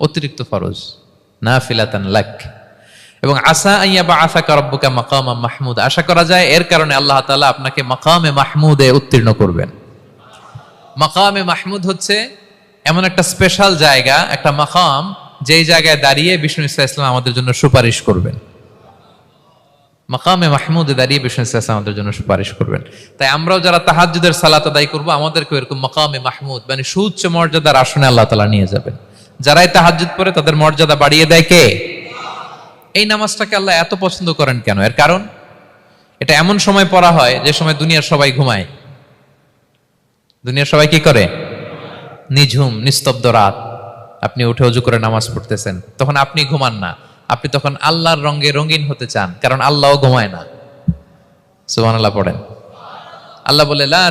অতিরিক্ত ফরজ। না ফিলাতান লাক। এবং আশা আইয়া বা আশা করব্বকা মাকামা মাহমুদ। আশা করা যায় এর কারণে আল্লাহ তাআলা আপনাকে মাকামে মাহমুদে উত্তীর্ণ করবেন। মাকামে মাহমুদ হচ্ছে এমন একটা স্পেশাল জায়গা, একটা মাকাম, যেই জায়গায় দাঁড়িয়ে বিষ্ণু ইসলাম ইসলাম আমাদের জন্য সুপারিশ করবেন। মাকামে মাহমুদে দাঁড়িয়ে বিষ্ণু ইসলাম ইসলাম আমাদের জন্য সুপারিশ করবেন। তাই আমরাও যারা তাহাজ্জুদের সালাত আদায় করব আমাদেরকে এরকম মাকামে মাহমুদ মানে সুউচ্চ মর্যাদার আসনে আল্লাহ তালা নিয়ে যাবেন। যারাই তাহাজ্জুদ পড়ে তাদের মর্যাদা বাড়িয়ে দেয় কে? এই নামাজটাকে আল্লাহ এত পছন্দ করেন কেন? এর কারণ? এটা এমন সময় পড়া হয় যে সময় দুনিয়ার সবাই ঘুমায়। দুনিয়ার সবাই কি করে? নিঝুম, নিস্তব্ধ রাত। আপনি উঠে অজু করে নামাজ পড়তেছেন। তখন আপনি ঘুমান না। আপনি তখন আল্লাহর রঙে রঙিন হতে চান, কারণ আল্লাহও ঘুমায় না। সুবহানাল্লাহ পড়েন। আল্লাহ বলে, লা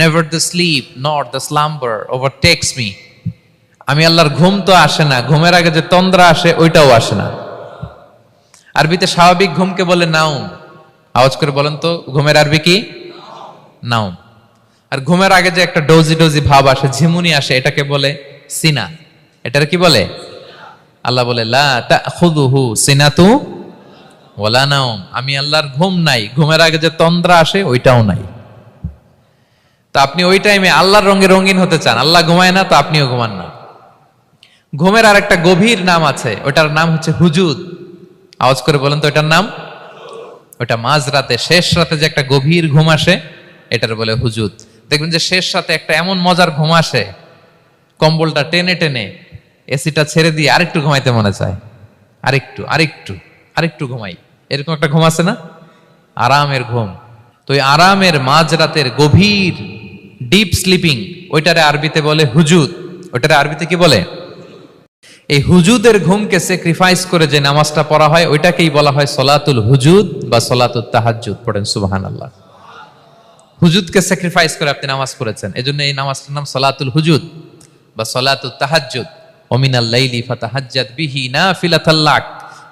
never the sleep not the slumber overtakes me আমি আল্লাহর ঘুম তো আসে না, ঘুমের আগে যে তন্দ্রা আসে, ওইটাও আসে না। আরবিতে স্বাভাবিক ঘুমকে বলে নাউম আওয়াজ করে বলেন তো, ঘুমের আরবি কি? নাউম আর ঘুমের আগে যে একটা ডোজি ডোজি ভাব আসে, ঝিমুনি আসে, এটাকে বলে সিনা। এটার কি বলে? আল্লাহ বলে, লা তাখুযুহু সিনাতু ওয়ালা নাউম আমি আল্লাহর ঘুম নাই। ঘুমের আগে যে তন্দ্রা আসে, ওইটাও নাই। তো আপনি ওই টাইমে আল্লাহর রঙে রঙিন হতে চান, আল্লাহ ঘুমায় না, তো আপনিও ঘুমান না। ঘুমের আর একটা গভীর নাম আছে, ওটার নাম হচ্ছে হুজুদ। আওয়াজ করে বলেন তো, ওটার নাম? ওটা মাঝ রাতে, শেষ রাতে যে একটা গভীর ঘুম আসে, এটার বলে হুজুদ। দেখবেন যে শেষ রাতে একটা এমন মজার ঘুম আসে, কম্বলটা টেনে টেনে এসিটা ছেড়ে দিয়ে আরেকটু ঘুমাইতে মনে চায়। আরেকটু আরেকটু। আরেকটু ঘুমাই। এরকম একটা ঘুম আছে না? আরামের ঘুম। তো ওই আরামের মাঝ রাতের গভীর ডিপ স্লিপিং ওইটারে আরবিতে বলে হুজুদ। ওইটারে আরবিতে কি বলে? এই হুজুদের ঘুমকে স্যাক্রিফাইস করে যে নামাজটা পড়া হয়, ওইটাকেই বলা হয় সলাতুল হুজুদ বা সলাতুল তাহাজ্জুদ। পড়েন সুবাহান আল্লাহ হুজুদকে স্যাক্রিফাইস করে আপনি নামাজ পড়েছেন। এজন্য এই নামাজটার নাম সলাতুল হুজুদ বা সলাতুল তাহাজ্জুদ। ওমিনাল লাইলি ফাতাহাজ্জাদ বিহি নাফিলাতাল্লাক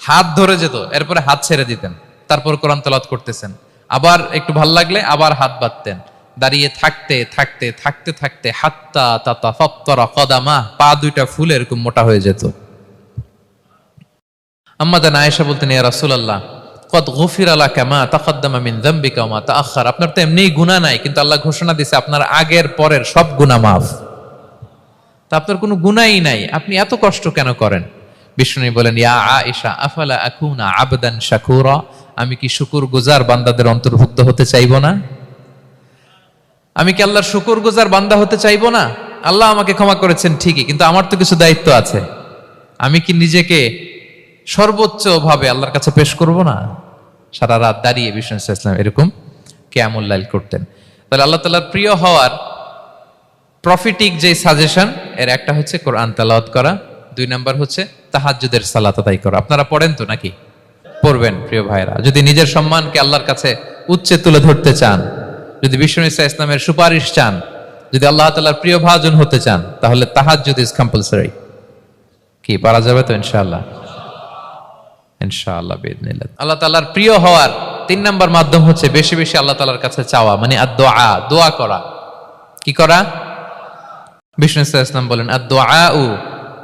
হাত ধরে যেত, এরপরে হাত ছেড়ে দিতেন, তারপর কোরআন তালাওয়াত করতেছেন। আবার একটু ভালো লাগলে আবার হাত বাঁধতেন। দাঁড়িয়ে থাকতে থাকতে থাকতে থাকতে হাত্তা তাতা ফত্তরা কদামা, পা দুইটা ফুলে এরকম মোটা হয়ে যেত। আম্মা জান আয়েশা বলতেন, ইয়া রাসূলুল্লাহ, কদ গফির আলা কামা তাকাদ্দামা মিন যামবিকা ওয়া তাআখার আপনার তো এমনিই গুনাহ নাই, কিন্তু আল্লাহ ঘোষণা দিয়েছে আপনার আগের পরের সব গুনাহ মাফ। তা আপনার কোনো গুনাহই নাই, আপনি এত কষ্ট কেন করেন? বিষ্ণু বলেন, ইয়া আয়েশা, আফালা আকুনা আবদান শাকুরা? আমি কি শুকুর গুজার বান্দাদের অন্তর্ভুক্ত হতে চাইব না? আমি কি আল্লাহর শুকুর গুজার বান্দা হতে চাইব না? আল্লাহ আমাকে ক্ষমা করেছেন ঠিকই, কিন্তু আমার তো কিছু দায়িত্ব আছে। আমি কি নিজেকে সর্বোচ্চ ভাবে আল্লাহর কাছে পেশ করব না? সারা রাত দাঁড়িয়ে বিষ্ণু ইসলাম এরকম কেয়ামুল্লাইল করতেন। তাহলে আল্লাহ তালার প্রিয় হওয়ার প্রফিটিক যে সাজেশন এর একটা হচ্ছে কোরআন তালাওয়াত করা। দুই নাম্বার হচ্ছে তাহাজ্জুদের সালাত আদায় করা। আপনারা পড়েন তো নাকি? পড়বেন, প্রিয় ভাইরা যদি নিজের সম্মানকে আল্লাহর কাছে উচ্চে তুলে ধরতে চান, যদি বিষ্ণু ইসা ইসলামের সুপারিশ চান, যদি আল্লাহ তালার প্রিয় ভাজন হতে চান, তাহলে তাহাজ্জুদ ইজ কম্পালসারি কি, পারা যাবে তো ইনশাআল্লাহ? ইনশাআল্লাহ আল্লাহ প্রিয় হওয়ার তিন নাম্বার মাধ্যম হচ্ছে বেশি বেশি আল্লাহ তাআলার কাছে চাওয়া মানে আর দোয়া দোয়া করা। কি করা? বিষ্ণু ইসলাম বলেন আর উ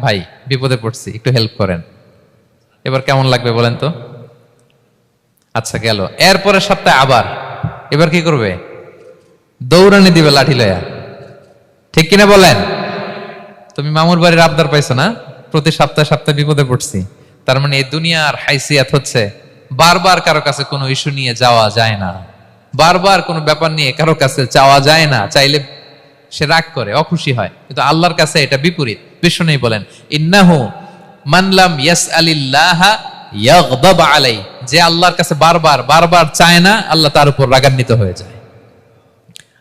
ভাই, বিপদে পড়ছি, একটু হেল্প করেন। এবার কেমন লাগবে বলেন তো? আচ্ছা গেল। এর পরের সপ্তাহে আবার। এবার কি করবে? দৌড়ানি দিবে লাঠি লয়া। ঠিক কিনা বলেন? তুমি মামুর বাড়ির আবদার পাইছো না? প্রতি সপ্তাহে সপ্তাহে বিপদে পড়ছি। তার মানে এই দুনিয়ার হাইসিয়াত হচ্ছে, বারবার কারও কাছে কোনো ইস্যু নিয়ে যাওয়া যায় না। বারবার কোনো ব্যাপার নিয়ে কারও কাছে চাওয়া যায় না। চাইলে সে রাগ করে, অখুশি হয়। কিন্তু আল্লাহর কাছে এটা বিপরীত। নেই বলেন, ইন্নাহু মানলাম ইয়াস আলিল্লাহ ইয়াগদাব আলাই যে আল্লাহর কাছে বারবার বারবার চায় না, আল্লাহ তার উপর রাগান্বিত হয়ে যায়।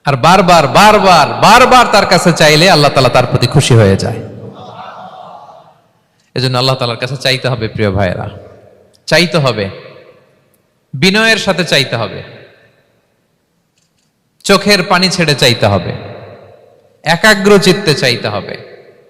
আর বারবার বারবার বারবার তার কাছে চাইলে আল্লাহ তালা তার প্রতি খুশি হয়ে যায়। এজন্য আল্লাহ তালার কাছে চাইতে হবে, প্রিয় ভাইয়েরা। চাইতে হবে, বিনয়ের সাথে চাইতে হবে। চোখের পানি ছেড়ে চাইতে হবে। একাগ্র চিত্তে চাইতে হবে।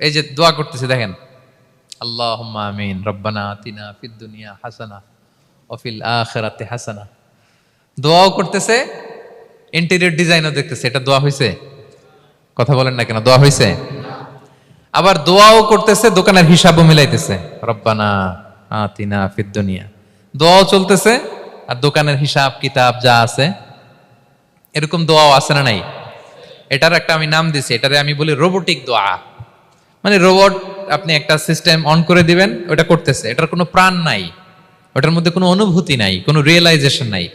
এই যে দোয়া করতেছে, দেখেন। আল্লাহ আমিন, রব্বানা আতিনা ফিদ দুনিয়া হাসানা অফিল আখেরাতে হাসানা। দোয়াও করতেছে ইন্টেরিয়র ডিজাইনও দেখতেছে। এটা দোয়া হয়েছে কথা বলেন না কেন, দোয়া হয়েছে আবার দোয়াও করতেছে, দোকানের হিসাবও মিলাইতেছে। রব্বানা আতিনা ফিদ দুনিয়া। দোয়াও চলতেছে, আর দোকানের হিসাব, কিতাব যা আছে, এরকম দোয়াও আছে না নাই? এটার একটা আমি নাম দিছি, এটারে আমি বলি রোবোটিক দোয়া। মানে রোবট আপনি একটা সিস্টেম অন করে দিবেন, ওটা করতেছে। এটার কোনো প্রাণ নাই। ওটার মধ্যে কোনো অনুভূতি নাই, কোনো রিয়েলাইজেশন নাই।